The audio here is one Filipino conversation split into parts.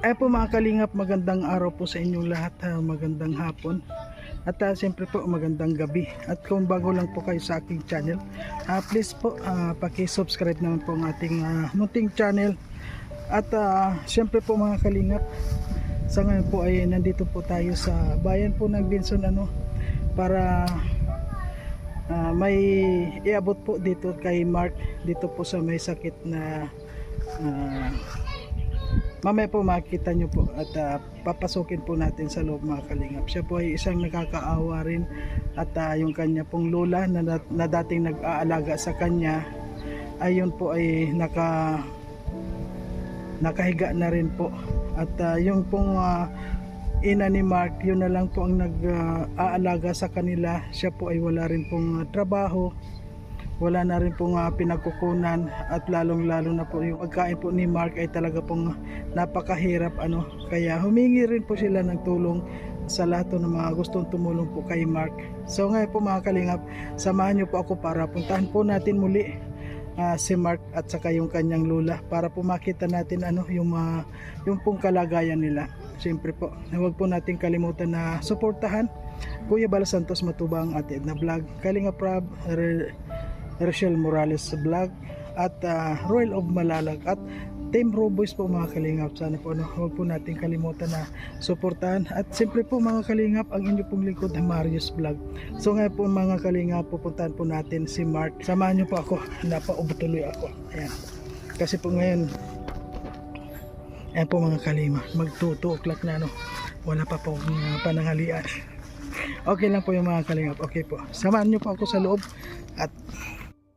Ay po mga kalingap, magandang araw po sa inyong lahat, ha, magandang hapon. At uh, siyempre po magandang gabi. At kung bago lang po kayo sa aking channel, ah, please po ah, paki-subscribe naman po ang ating ah, munting channel. At uh, siyempre po mga kalingap, sa ngayon po ay nandito po tayo sa bayan po ng Binson ano para ah, may iabot po dito kay Mark dito po sa may sakit na ah, mamaya po makikita nyo po at ah, papasukin po natin sa loob mga kalingap. Siya po ay isang nakakaawa rin at ah, yung kanya pong lola na, na dating nag-aalaga sa kanya ayun po ay naka nakahiga na rin po. At ah, yung pong ah, ina ni Mark yun na lang po ang nag-aalaga sa kanila. Siya po ay wala rin pong ah, trabaho wala na rin pong ah, pinagkukunan at lalong lalo na po yung pagkain po ni Mark ay talaga pong napakahirap ano. Kaya humingi rin po sila ng tulong sa lahat ng mga gustong tumulong po kay Mark. So ngayon po mga kalingap samahan niyo po ako para puntahan po natin muli ah, si Mark at saka yung kanyang lula para po makita natin ano yung mga yung pong kalagayan nila. Siyempre po huwag po natin kalimutan na suportahan Kuya Bala Santos Matubang at Edna Vlog. Kalinga Prab Rochelle Morales Vlog at ah, Royal of Malalag. At Team Roboys po mga kalingap. Sana po ano, huwag po natin kalimutan na suportahan. At siyempre po mga kalingap ang inyo pong lingkod Marius Vlog. So ngayon po mga kalingap pupuntahan po natin si Mark. Samahan nyo po ako. Napaubutuloy ako. Ayan. Kasi po ngayon ayan po mga kalima mag 2 o'clock na no wala pa po uh, pananghalian. Okay lang po yung mga kalingap. Okay po. Samahan nyo po ako sa loob at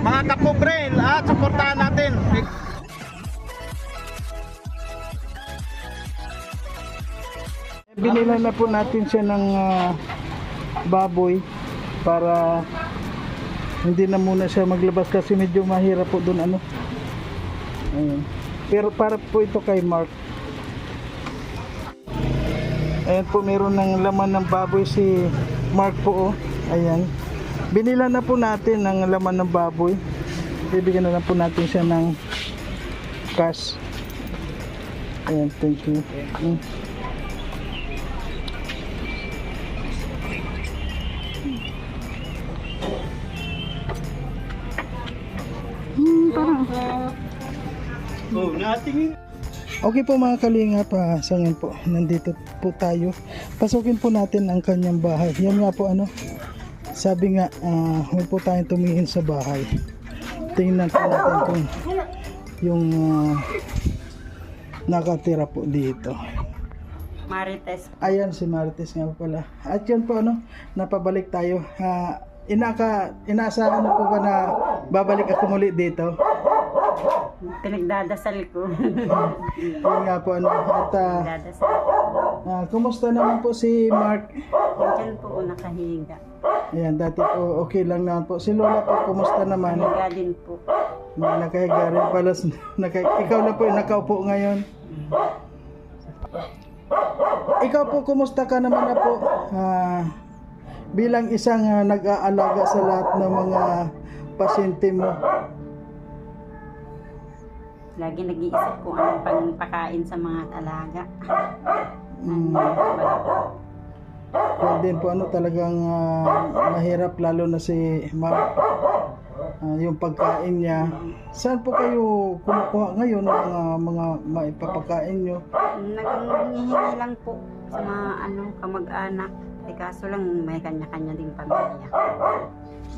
mga kapobrel, at suportahan natin. Binila na po natin siya ng ah, baboy para hindi na muna siya maglabas kasi medyo mahirap po doon ano. Ayan. Pero para po ito kay Mark. Ayan po meron ng laman ng baboy si Mark po oh. Ayan. Binila na po natin ng laman ng baboy. Bibigyan na lang po natin siya ng cash. Ayan, thank you. Mm. Oh, natingin. Okay po mga kalingap, ah, sa ngayon po, nandito po tayo. Pasukin po natin ang kanyang bahay. Yan nga po ano, sabi nga, ah, huwag po tayong tumingin sa bahay. Tingnan po natin kung yung ah, nakatira po dito. Marites. Ayan si Marites nga pala. At yan po ano, napabalik tayo. Ah, inaka, inaasahan na po ba na babalik ako muli dito? Pinagdadasal ko. Yun nga po ano. At Pinagdadasal. ah, kumusta naman po si Mark? Diyan po nakahiga. Ayan, dati po okay lang naman po. Si Lola po, kumusta naman? Higa din po. Na nakahiga rin pala. Naka, ikaw na po yung nakaupo ngayon. Ikaw po, kumusta ka naman na po? Ah, bilang isang ah, nag-aalaga sa lahat ng mga pasyente mo. Lagi nag-iisip kung anong pangpakain sa mga alaga. Mm. Po ano talagang ah, mahirap lalo na si Mark. Ah, yung pagkain niya. Saan po kayo kumukuha ngayon ng mga mga maipapakain nyo? Naghihingi lang po sa mga ano, kamag-anak. Eh kaso lang may kanya-kanya ding pamilya.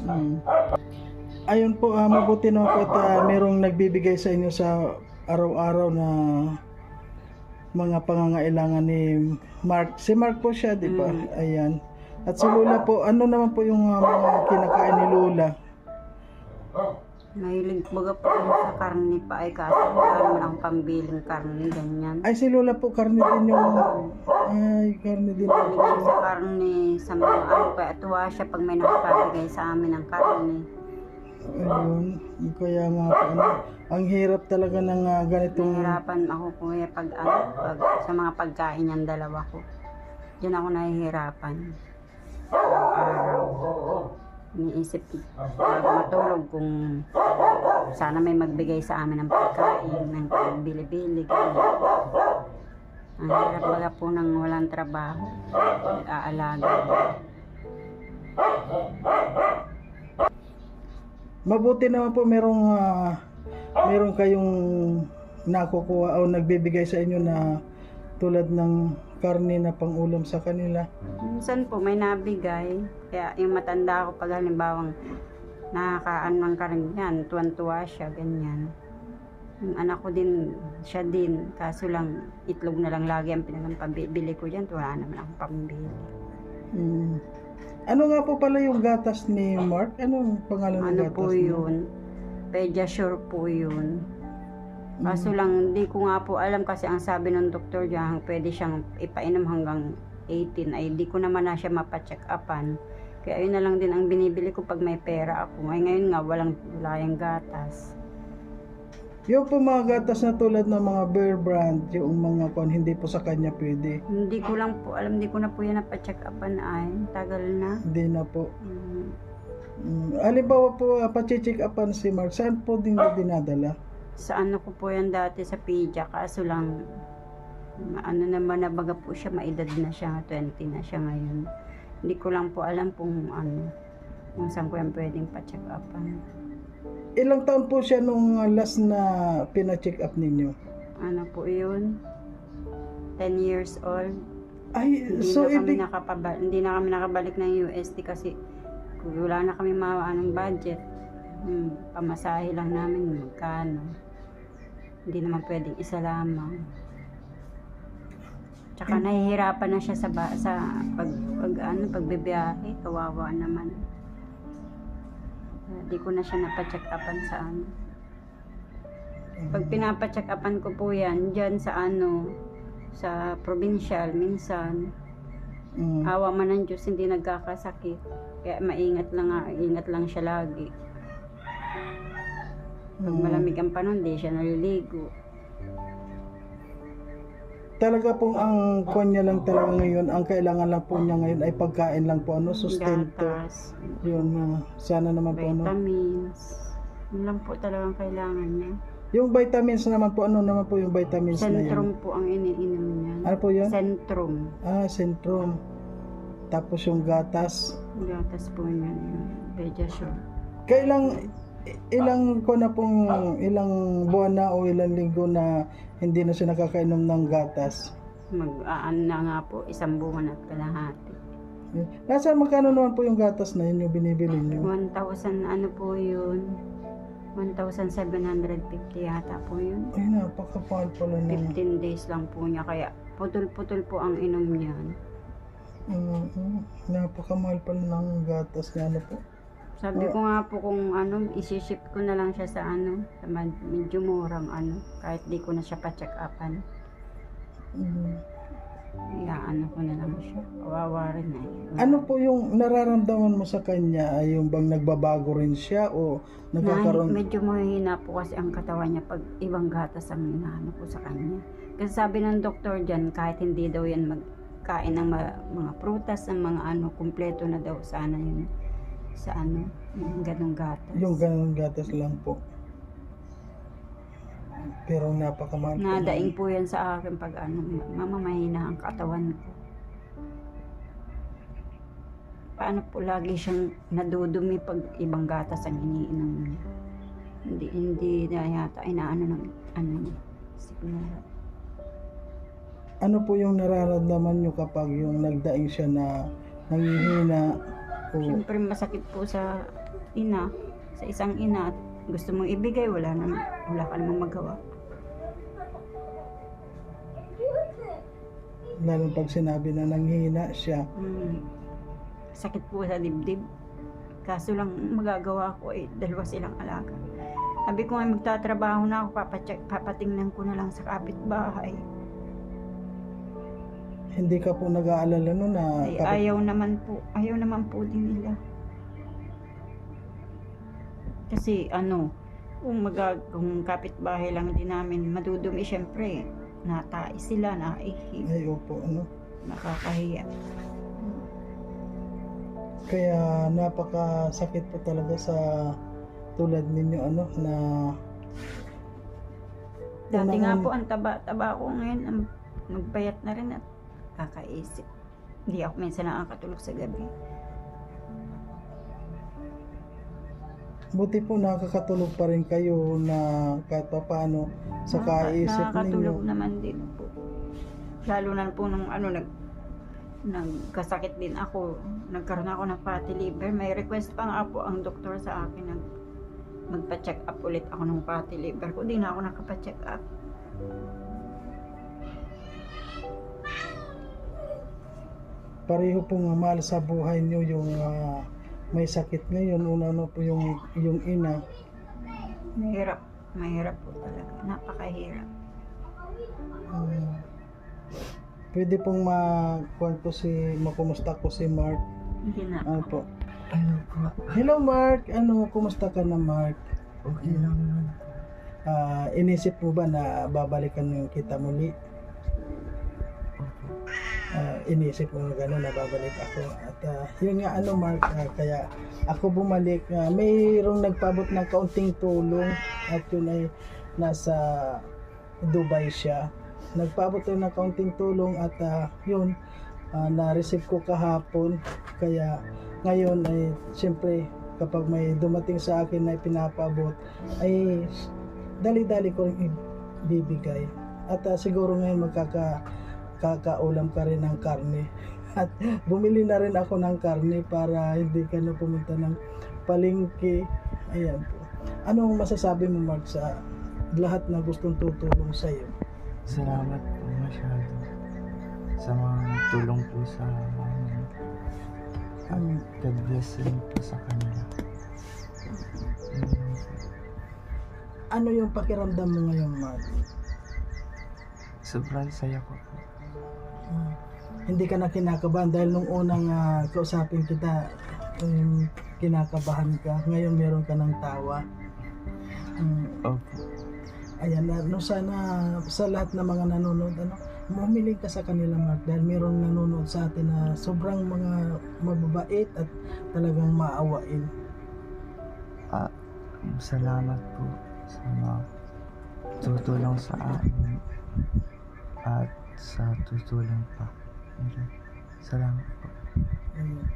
Mm. Ayun po, ah, mabuti naman po at ah, merong nagbibigay sa inyo sa araw-araw na mga pangangailangan ni Mark. Si Mark po siya, di ba? Ayan. At si Lola po, ano naman po yung ah, mga kinakain ni Lola? Mahilig baga po sa karne pa ay kaso wala naman akong pambiling karne, ganyan. Ay, si Lola po, karne din yung... Ay, karne din po siya. sa karne, sa mga ano, kaya tuwa siya pag may nakapabigay sa amin ng karne. Ayun, kaya nga po, ano, ang hirap talaga ng ah, ganitong Nahihirapan ako kuya pag, ano, pag sa mga pagkain niyang dalawa ko. Diyan ako nahihirapan. Araw-araw. Iniisip bago matulog kung sana may magbigay sa amin ng pagkain, ng bili-bili, ganyan. Ang hirap baga po ng walang trabaho, nag-aalaga. Mabuti naman po merong ah, meron kayong nakukuha o nagbibigay sa inyo na tulad ng karne na pangulam sa kanila. Minsan po may nabigay, kaya yung matanda ko pag halimbawang nakakaan ng karamihan, tuwan-tuwa siya, ganyan. Yung anak ko din, siya din, kaso lang itlog na lang lagi ang pinagpabili ko dyan, wala naman akong pambili. Mm. Ano nga po pala yung gatas ni Mark? Anong pangalan ng Ano gatas po niya? yun? Pediasure po yun. Kaso lang, di ko nga po alam kasi ang sabi ng doktor diyan, pwede siyang ipainom hanggang 18. Ay, di ko naman na siya mapacheck upan. Kaya yun na lang din ang binibili ko pag may pera ako. Ay, ngayon nga, walang wala yung gatas. Yung po mga gatas na tulad ng mga Bear Brand, yung mga kon hindi po sa kanya pwede. Hindi ko lang po alam, di ko na po yan napacheck upan ay. Tagal na. Hindi na po. Mm, Mm. Halimbawa po, uh, pachicheck upan si Mark, saan po din niya dinadala? sa ano ko po yan dati sa PIDYA, kaso lang, ano naman na baga po siya, maedad na siya, 20 na siya ngayon. Hindi ko lang po alam kung ano, kung saan ko yan pwedeng pa-check upan. Ilang taon po siya nung last na pina-check up ninyo? Ano po yun? 10 years old. Ay, Hindi so na kami ibig, nakapaba- hindi na kami nakabalik ng USD kasi wala na kami maanong budget. Hmm, pamasahe lang namin magkano. Hindi naman pwedeng isa lamang. Tsaka nahihirapan na siya sa ba, sa pag, pag ano pagbibiyahe, kawawa naman. Hindi ko na siya napacheck upan sa ano. Pag pinapacheck upan ko po yan, dyan sa ano, sa provincial, minsan, Mm. Awa man ng Diyos, hindi nagkakasakit. Kaya maingat lang nga, ingat lang siya lagi. Pag Mm. malamig ang panahon, di siya naliligo. Talaga pong ang kanya lang talaga ngayon, ang kailangan lang po niya ngayon ay pagkain lang po, ano, sustento. Gatas, Yun, uh, sana naman po, ano. vitamins. Yun lang po talagang kailangan niya. Yung vitamins naman po, ano naman po yung vitamins na yun? Centrum po ang iniinom niya. Ano po yun? Centrum. Ah, Centrum. Tapos yung gatas. Gatas po niya. Yung Pediasure. Kailang, ilang ko na pong, ilang buwan na o ilang linggo na hindi na siya nakakainom ng gatas. Mag-aan na nga po, isang buwan at kalahati. Nasaan magkano naman po yung gatas na yun yung binibili niyo? 1,000 ano po yun? 1,750 yata po yun. Ay, napakapahal pala ng... 15 days lang po niya kaya putol-putol po ang inom niyan. Mm, napakamahal pala ng gatas niya, ano po? Sabi ko nga po kung ano, isi-ship ko na lang siya sa ano, sa med- medyo murang ano, kahit di ko na siya pa-check upan. Mm. Iya, ano ko na lang siya. Kawawa rin eh. Ano po yung nararamdaman mo sa kanya? Ay yung bang nagbabago rin siya o Na, nagkakaroon? medyo mahina po kasi ang katawan niya pag ibang gatas ang inaano ko sa kanya. Kasi sabi ng doktor dyan, kahit hindi daw yan magkain ng ma- mga prutas, ng mga ano, kumpleto na daw sana yun sa ano, yung ganong gatas. Yung ganun gatas lang po. Pero napakamahal po. Nadaing po yan sa akin pag ano, mama mahina ang katawan ko. Paano po lagi siyang nadudumi pag ibang gatas ang iniinom niya. Hindi, hindi na yata inaano ng ano niya. Siguro. Ano po yung nararamdaman nyo kapag yung nagdaing siya na nangihina o Siyempre masakit po sa ina, sa isang ina. at Gusto mong ibigay, wala, na, wala ka namang magawa. lalo pag sinabi na nanghihina siya. Mm. Sakit po sa dibdib. Kaso lang magagawa ko eh, dalawa silang alaga. Sabi ko nga magtatrabaho na ako, papacheck, papatingnan ko na lang sa kapitbahay. Hindi ka po nag-aalala no na Ay, kapag- ayaw naman po. Ayaw naman po din nila. Kasi ano, kung mag kung kapitbahay lang din namin, madudumi syempre. Natai sila, naihi, Ay, opo, ano. nakakahiya. Kaya napakasakit po talaga sa tulad ninyo ano na Dati nga Unang- po, ang taba-taba ko ngayon, ang nagbayat na rin at kakaisip. Hindi ako minsan nakakatulog sa gabi. buti po nakakatulog pa rin kayo na kahit pa paano sa Nakaka- kaisip ninyo. Nakakatulog naman din po. Lalo na po nung ano, nag, nagkasakit din ako. Nagkaroon ako ng fatty liver. May request pa nga po ang doktor sa akin. Nag, magpa-check up ulit ako ng fatty liver ko. Di na ako nakapa-check up. Pareho pong mahal sa buhay niyo yung ah, may sakit ngayon. Una na po yung, yung ina. Mahirap. Mahirap po talaga. Napakahirap. Ah, pwede pong makuha ko si, makumusta ko si Mark. Hindi na. Ano po? Hello Mark, ano, kumusta ka na Mark? Okay lang naman. Ah, inisip mo ba na babalikan yung kita muli? Ah, inisip mo na gano'n na babalik ako. At ah, yun nga ano Mark, ah, kaya ako bumalik. ah, mayroong nagpabot ng kaunting tulong at yun ay nasa Dubai siya. Nagpabot yun ng kaunting tulong at ah, yun, ah, na-receive ko kahapon. Kaya ngayon ay siyempre kapag may dumating sa akin na pinapabot ay dali-dali ko rin ibibigay. At ah, siguro ngayon magkaka kakaulam ka rin ng karne. At bumili na rin ako ng karne para hindi ka na pumunta ng palengke. Ayan po. Anong masasabi mo Mark sa lahat na gustong tutulong sa iyo? Salamat po masyado sa mga tulong po sa amin. Hmm. God bless rin po sa kanila. Mm, Ano yung pakiramdam mo ngayon Mark? Sobrang saya ko po. Hindi ka na kinakabahan dahil nung unang ah, kausapin kita, um, kinakabahan ka. Ngayon meron ka ng tawa. Hmm. Opo. Ayan, na, no, sana sa lahat ng mga nanonood, ano, mumiling ka sa kanila, Mark, dahil mayroong nanonood sa atin na sobrang mga mababait at talagang maawain. Ah, salamat po sa mga tutulong sa amin at sa tutulong pa. Salamat po. Ayun.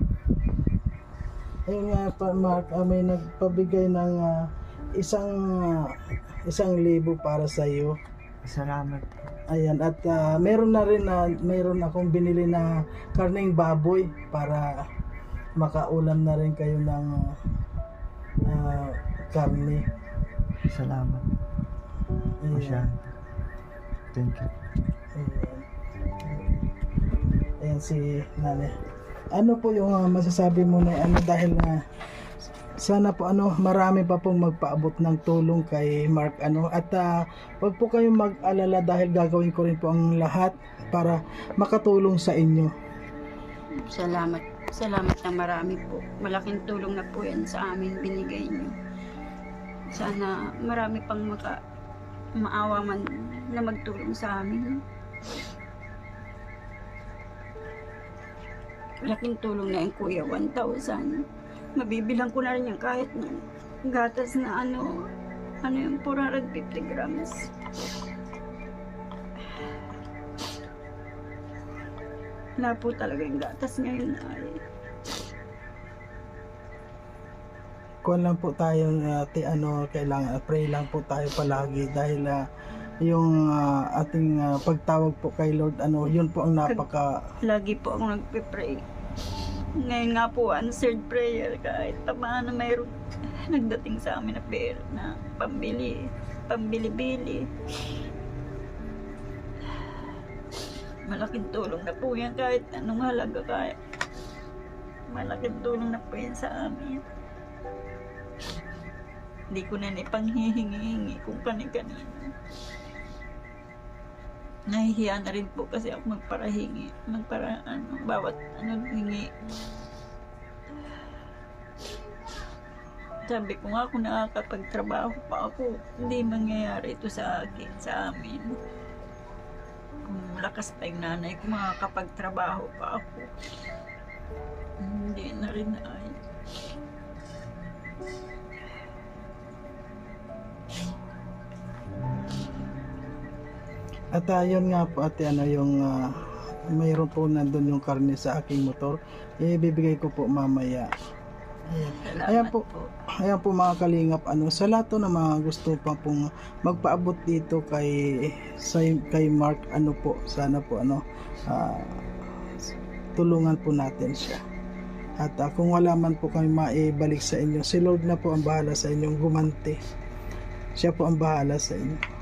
Ayun nga, pa, Mark, ah, may nagpabigay ng ah, isang ah, isang libo para sa iyo. Salamat po. Ayan, at ah, meron na rin na meron akong binili na karning baboy para makaulam na rin kayo ng ah, karne. Salamat Ayan. Thank you. Ayan. Si Nane. Ano po yung ah, masasabi mo na ano dahil na sana po ano marami pa pong magpaabot ng tulong kay Mark ano at ah, wag po kayong mag-alala dahil gagawin ko rin po ang lahat para makatulong sa inyo. Salamat. Salamat ng marami po. Malaking tulong na po yan sa amin binigay niyo. Sana marami pang maka maawa man na magtulong sa amin. Malaking tulong na yung kuya, 1,000. Mabibilang ko na rin yan kahit ng gatas na ano, ano yung 450 grams. Wala po talaga yung gatas ngayon ay. Kuan lang po tayo ati ano kailangan pray lang po tayo palagi dahil ah, yung ah, ating ah, pagtawag po kay Lord ano yun po ang napaka Lagi po ako nagpe-pray. Ngayon nga po, answered prayer kahit pa paano mayroon nagdating sa amin na pera na pambili, pambili-bili. Malaking tulong na po yan kahit anong halaga kaya. Malaking tulong na po yan sa amin. Hindi ko na ipanghihingi-hingi kung kani-kanino. Nahihiya na rin po kasi ako magparahingi. Magpara, ano, bawat ano, hingi. Sabi ko nga kung nakakapagtrabaho pa ako, hindi mangyayari ito sa akin, sa amin. Kung lakas pa yung nanay ko, makakapagtrabaho pa ako. Hindi na rin ay. At uh, yun nga po ate ano yung ah, mayroon po nandun yung karne sa aking motor. Ibibigay ko po mamaya. Ayan po. po. Ayan po mga kalingap, ano, sa lahat ng mga gusto pa pong magpaabot dito kay sa, kay Mark, ano po, sana po ano, ah, tulungan po natin siya. At ah, kung wala man po kami maibalik sa inyo, si Lord na po ang bahala sa inyong gumanti. Siya po ang bahala sa inyo.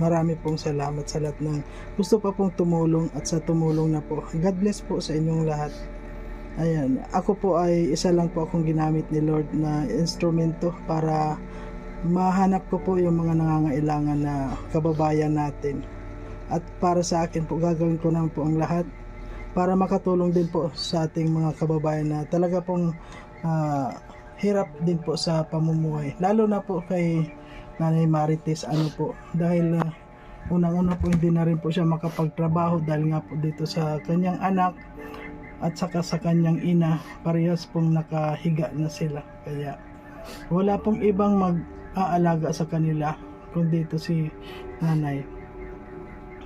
Marami pong salamat sa lahat ng gusto pa pong tumulong at sa tumulong na po. God bless po sa inyong lahat. Ayan, ako po ay isa lang po akong ginamit ni Lord na instrumento para mahanap ko po yung mga nangangailangan na kababayan natin. At para sa akin po, gagawin ko naman po ang lahat para makatulong din po sa ating mga kababayan na talaga pong ah, hirap din po sa pamumuhay. Lalo na po kay Nanay Marites, ano po, dahil ah, unang-una po hindi na rin po siya makapagtrabaho dahil nga po dito sa kanyang anak at saka sa kanyang ina parehas pong nakahiga na sila. Kaya wala pong ibang mag-aalaga sa kanila kundi ito si nanay.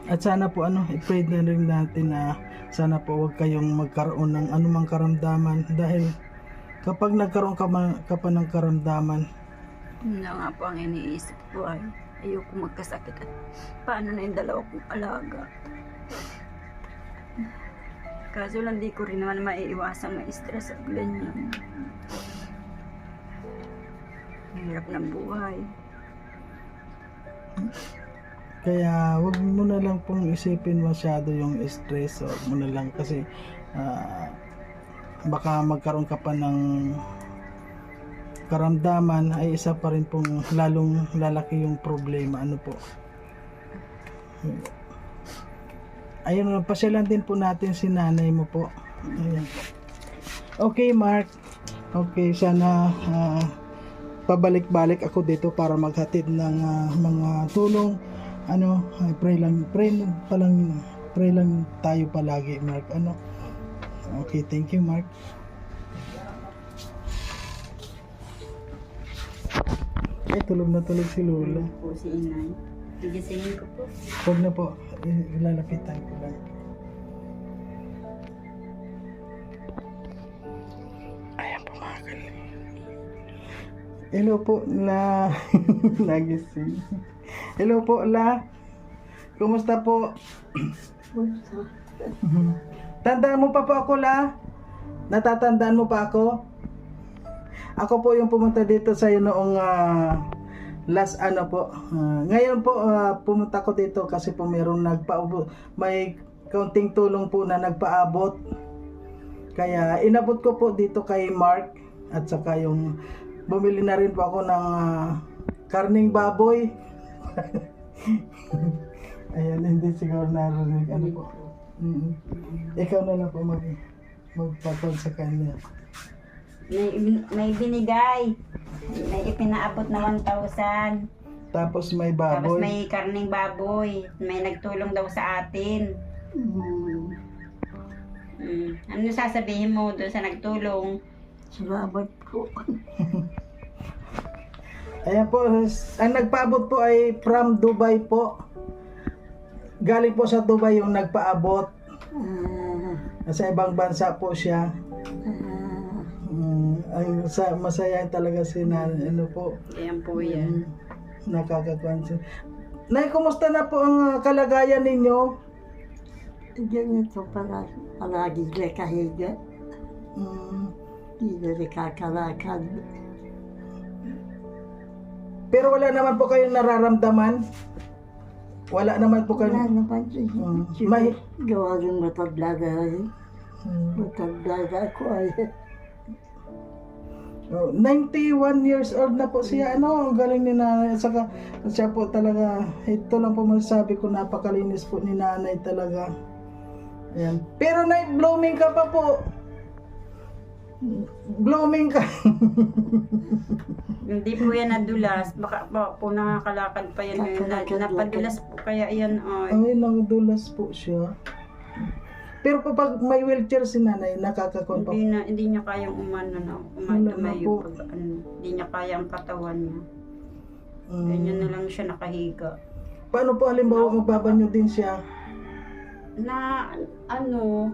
At sana po ano i-pray na rin natin na sana po wag kayong magkaroon ng anumang karamdaman dahil kapag nagkaroon ka, ma- ka pa ng karamdaman Yun na nga po ang iniisip ko ay ayoko magkasakit at paano na yung dalawa kong alaga. Kaso lang di ko rin naman maiiwasang ma-stress at ganyan. Hirap ng buhay. Kaya wag mo na lang pong isipin masyado yung stress. Wag mo na lang kasi ah, baka magkaroon ka pa ng karamdaman ay isa pa rin pong lalong lalaki yung problema. Ano po? Ayun, pasyalan din po natin si nanay mo po. Ayan. Okay, Mark. Okay, sana ah, pabalik-balik ako dito para maghatid ng ah, mga tulong. Ano, ay pray lang, pray pa lang, pray lang tayo palagi, Mark. Ano? Okay, thank you, Mark. Ay, tulog na tulog si Lola. Po si inay. Tigisingin ko po. Huwag na po, ilalapitan ko lang. Ayan po mga kalim. Hello po, La. Nagising. Hello po, La. Kumusta po? Tandaan mo pa po ako, La? Natatandaan mo pa ako? Ako po yung pumunta dito sa iyo noong ah, last ano po. Ah, ngayon po ah, pumunta ko dito kasi po mayroong nagpaabot may kaunting tulong po na nagpaabot. Kaya inabot ko po dito kay Mark at saka yung bumili na rin po ako ng ah, karning baboy. Ayan, hindi siguro narinig. Ano po? Mm. Ikaw na lang po mag magpapag sa kanya. May, may binigay. May ipinaabot na 1,000. Tapos may Tapos baboy. may karning baboy. May nagtulong daw sa atin. Mm. Ano sasabihin mo doon sa nagtulong? Salamat po. Ayan po, ang nagpaabot po ay from Dubai po. Galing po sa Dubai yung nagpaabot. Sa ibang bansa po siya. Mm, ang sa, masaya talaga si Nan, ano po. Ayan po yan. Mm, nakakakwansin. Nay, kumusta na po ang ah, kalagayan ninyo? Ganito pala, palagi na kahiga, Mm, di na nakakalakad. pero wala naman po kayong nararamdaman? Wala naman po Wala kayo. naman siya. Mm, may- Gawa ng matanda na rin. Mm. Matanda na ako ay. Oh, 91 years old na po siya. Ano, ang galing ni nanay. Saka siya po talaga, ito lang po masasabi ko, napakalinis po ni nanay talaga. Ayan. Pero na blooming ka pa po. Blooming ka. Hindi po yan nadulas. Baka baka po nakakalakad pa yan napadulas po kaya yan. Ay. Ay, nangdulas po siya. Pero kapag may wheelchair si nanay, nakakakon pa. Hindi na hindi niya kayang umano na umatumayo pag ano, hindi niya kaya ang katawan niya. Mm. Ganyan na lang siya nakahiga. Paano po halimbawa magbabanyo din siya? Na ano,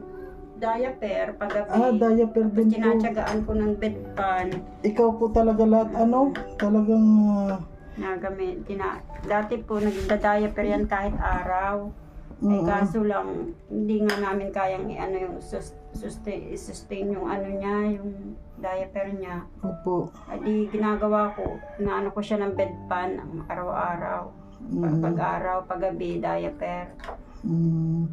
diaper paggabi. Ah, diaper din po. Tinatsagaan ko ng bedpan Ikaw po talaga lahat, ano? Talagang... ah, na gamit. Tina, dati po nagda-diaper yan kahit araw. Eh mm, kaso lang, hindi nga namin kayang i-ano yung sus- sustain, sustain yung ano niya, yung diaper niya. Opo. Adi ginagawa ko, inaano ko siya ng bedpan araw-araw. Pag, Mm, pag-araw, pag-gabi, diaper. mm.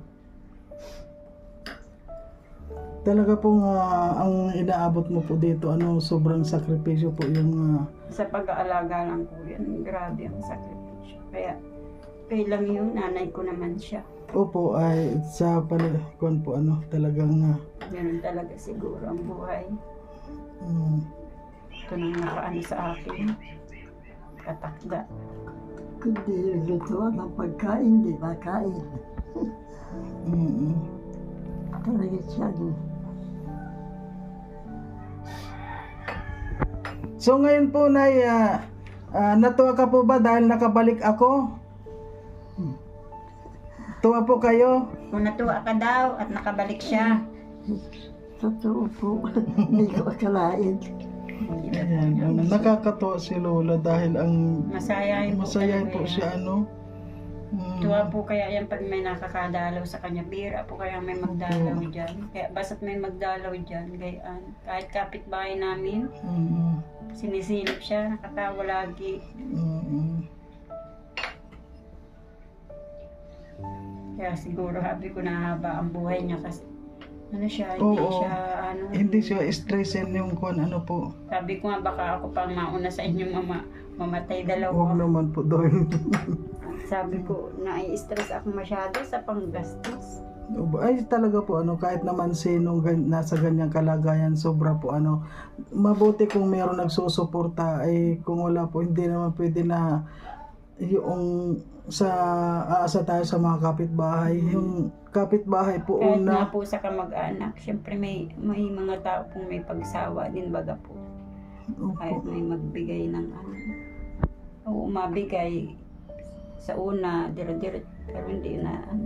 Talaga pong ah, ang inaabot mo po dito, ano, sobrang sakripisyo po yung... ah, Sa pag-aalaga lang po yan, grabe ang sakripisyo. Kaya, kailang yun, nanay ko naman siya. Opo, ay sa palikuan po, ano, talagang... ah, Ganun talaga siguro ang buhay. mm, Ito nang nakaano sa akin. Katakda. Kundi lutuan ng pagkain, di ba kain? mm, mm. Talaga siya. So ngayon po, Nay, ah, ah, natuwa ka po ba dahil nakabalik ako? Tuwa po kayo? Kung natuwa ka daw at nakabalik siya. Totoo po. Hindi ko akalain. Ayan, ano, nakakatuwa si Lola dahil ang Masayahin po masaya talaga po yan. siya, ano? Mm, Tuwa po kaya yan pag may nakakadalaw sa kanya. Bira po kaya may magdalaw dyan. Kaya basta't may magdalaw dyan, gayaan. Kahit kapitbahay namin, mm, sinisilip siya, nakatawa lagi. mm, Kaya siguro happy ko na haba ang buhay niya kasi ano siya, Oo. hindi siya ano. Hindi siya stressin yung kung ano po. Sabi ko nga baka ako pang mauna sa inyo mama, mamatay Huwag dalawa. naman po doon. Sabi ko, nai-stress ako masyado sa panggastos. Ay talaga po ano kahit naman sinong gan- nasa ganyang kalagayan sobra po ano mabuti kung meron nagsusuporta ay kung wala po hindi naman pwede na yung sa aasa tayo sa mga kapitbahay yung kapitbahay po Kahit una nga po sa kamag-anak, syempre may, may mga tao pong may pagsawa din baga po. Kahit Opo. may magbigay ng ano. Oo, mabigay sa una, dire-dire, pero hindi na ano.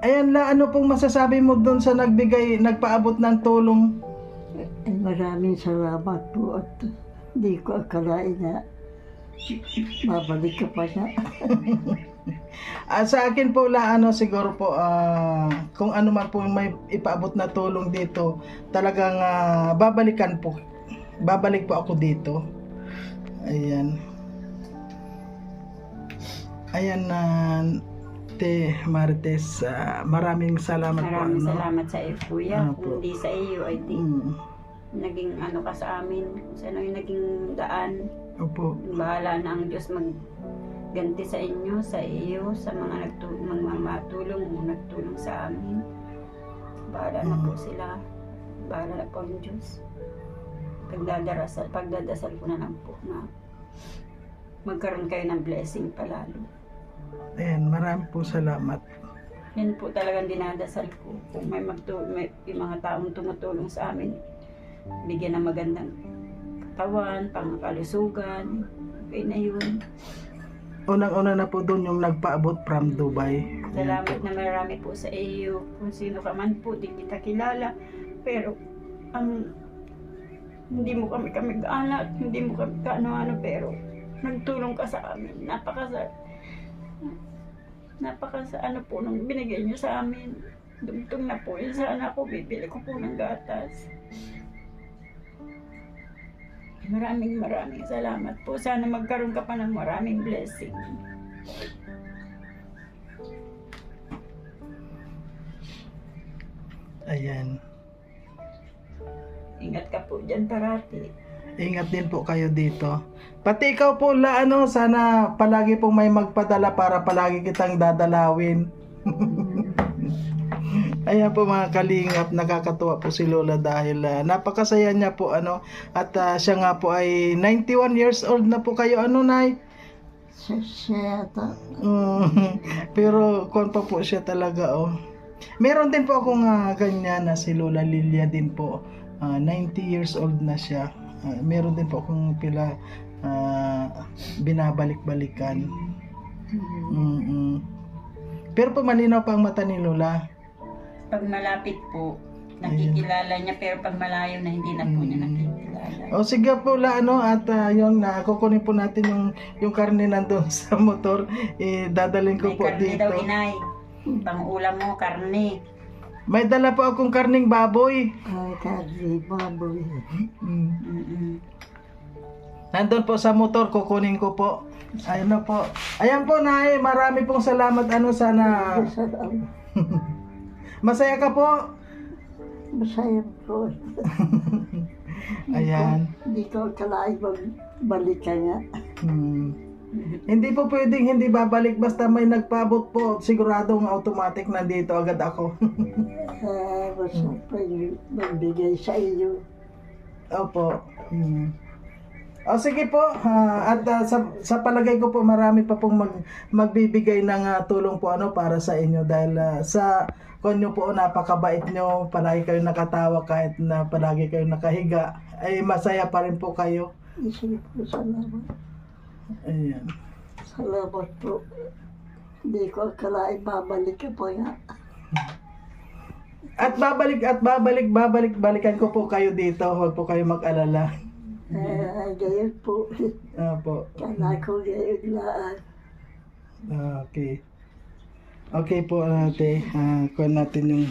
Ayan la ano pong masasabi mo doon sa nagbigay nagpaabot ng tulong Ay, maraming salamat po at hindi ko akalain na babalik ka pa siya. Ah, sa akin po la ano siguro po ah, kung ano man po may ipaabot na tulong dito, talagang ah, babalikan po. Babalik po ako dito. Ayan. Ayan na Te Marites, ah, maraming salamat Maraming po. ano. salamat sa iyo, kuya. Ah, po. Kung hindi sa iyo, ay di Mm, naging ano ka sa amin. Kung saan yung naging daan. opo. Bahala na ang Diyos magganti sa inyo, sa iyo, sa mga nagtulong, mga matulong o nagtulong sa amin. Bahala na po sila. Bahala na po ang Diyos. Pagdadarasal, pagdadasal ko na lang po na magkaroon kayo ng blessing palalo. Ayan, marami po salamat. Yan po talagang dinadasal ko. Kung may, magtu- may yung mga taong tumutulong sa amin, bigyan ng magandang katawan, pangkalusugan, okay na yun. Unang-una na po doon yung nagpaabot from Dubai. Salamat na marami po sa iyo. Kung sino ka man po, di kita kilala. Pero, ang hindi mo kami kami anak, hindi mo kami kaano-ano, pero nagtulong ka sa amin. Napaka sa, napaka sa ano po nung binigay niyo sa amin. Dugtong na po yun sa anak ko, bibili ko po ng gatas. Maraming maraming salamat po. Sana magkaroon ka pa ng maraming blessing. Ayan. Ingat ka po dyan parati. Ingat din po kayo dito. Pati ikaw po la ano, sana palagi pong may magpadala para palagi kitang dadalawin. Ayan po mga kalingap, nakakatuwa po si Lola dahil ah, napakasaya niya po ano at ah, siya nga po ay 91 years old na po kayo ano nay. Siya, siya yata. Mm, pero kon pa po siya talaga oh. Meron din po akong ah, ganyan na si Lola Lilia din po. Ah, 90 years old na siya. Ah, meron din po akong pila ah, binabalik-balikan. Mm-mm. Pero po malinaw pa ang mata ni Lola. Pag malapit po, nakikilala niya. Pero pag malayo na, hindi na po niya nakikilala. O sige po la ano at ah, yung na kukunin po natin yung yung karne nandun sa motor. Eh dadalhin ko May po karne dito. daw, inay. Pang ulam mo, karne. May dala po akong karning baboy. Ay, kadi, baboy. Mm. Mm-mm. Nandun po sa motor, kukunin ko po. Na po. Ayan po, Nay. Marami pong salamat. Ano, sana masaya ka po. Masaya po. Ayan. Hindi ko kalain magbalik ka nga. Hmm. Hindi po pwedeng hindi babalik basta may nagpaabot po. Siguradong automatic nandito agad ako. Eh, basta pa yung magbigay sa iyo. Opo. Hmm. O sige po, ah, at ah, sa, sa palagay ko po marami pa pong mag, magbibigay ng ah, tulong po ano para sa inyo dahil ah, sa konyo po napakabait nyo, palagi kayo nakatawa kahit na palagi kayo nakahiga, ay masaya pa rin po kayo. Isip ko, salamat. Ayan. Salamat po. Hindi ko kalain babalik ka po nga. At babalik at babalik babalik balikan ko po kayo dito, huwag po kayo mag-alala. Eh, ay, gayon po. Opo. Kala ko gayon laan. Okay. Okay po ate, ah kuha natin yung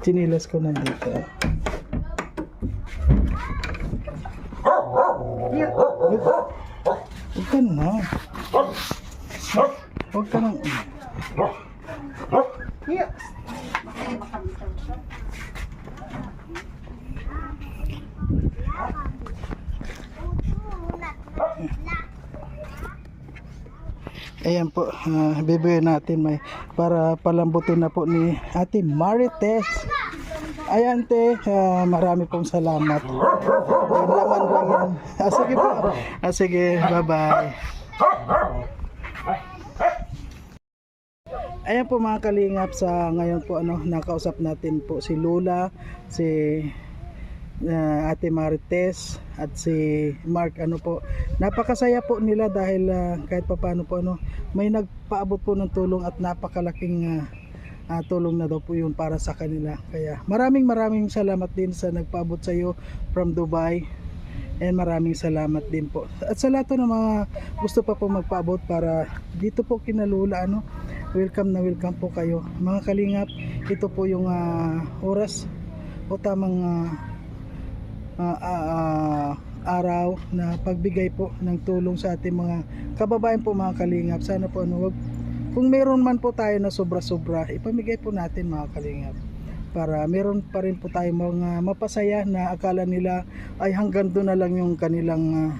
Chinilas ko nandito. Huwag ka na. Huwag ka na. Ayan po, uh, bibigyan natin may para palambutin na po ni Ate Marites. Ayan te, ah, marami pong salamat. Laman lang yan. Ah, sige po. Ah, sige, bye-bye. Ayan po mga kalingap sa ngayon po ano nakausap natin po si Lula, si uh, Ate Marites at si Mark ano po. Napakasaya po nila dahil ah, kahit papaano po ano may nagpaabot po ng tulong at napakalaking ah, ah, tulong na daw po yun para sa kanila. Kaya maraming maraming salamat din sa nagpaabot sa iyo from Dubai. And maraming salamat din po. At sa lahat ng mga gusto pa po magpaabot para dito po kinalula ano, welcome na welcome po kayo. Mga kalingap, ito po yung ah, oras o tamang ah, ah, ah, araw na pagbigay po ng tulong sa ating mga kababayan po mga kalingap. Sana po ano, wag, kung meron man po tayo na sobra-sobra, ipamigay po natin mga kalingap. Para meron pa rin po tayo mga mapasaya na akala nila ay hanggang doon na lang yung kanilang ah,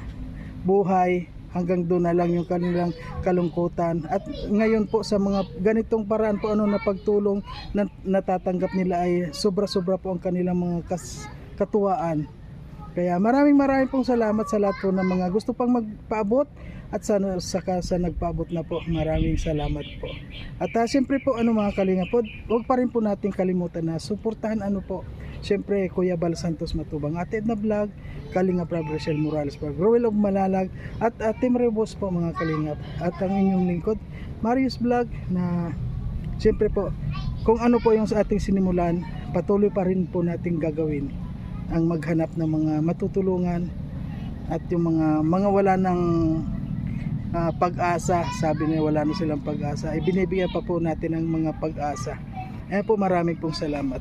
buhay hanggang doon na lang yung kanilang kalungkutan. At ngayon po sa mga ganitong paraan po ano na pagtulong na natatanggap nila ay sobra-sobra po ang kanilang mga kas, katuwaan kaya maraming maraming pong salamat sa lahat po ng mga gusto pang magpaabot at sa, saka sa nagpaabot na po maraming salamat po. At uh, siyempre po ano mga kalinga po huwag pa rin po natin kalimutan na suportahan ano po siyempre Kuya Bal Santos Matubang Ate Edna Vlog Kalinga Prab Rachel Morales Vlog Rowell of Malalag at uh, Team Rebos po mga kalingap at ang inyong lingkod Marius Vlog na siyempre po kung ano po yung sa ating sinimulan patuloy pa rin po nating gagawin ang maghanap ng mga matutulungan at yung mga mga wala ng ah, pag-asa. Sabi nila wala na silang pag-asa. Ibinibigyan pa po natin ng mga pag-asa. Eh po maraming pong salamat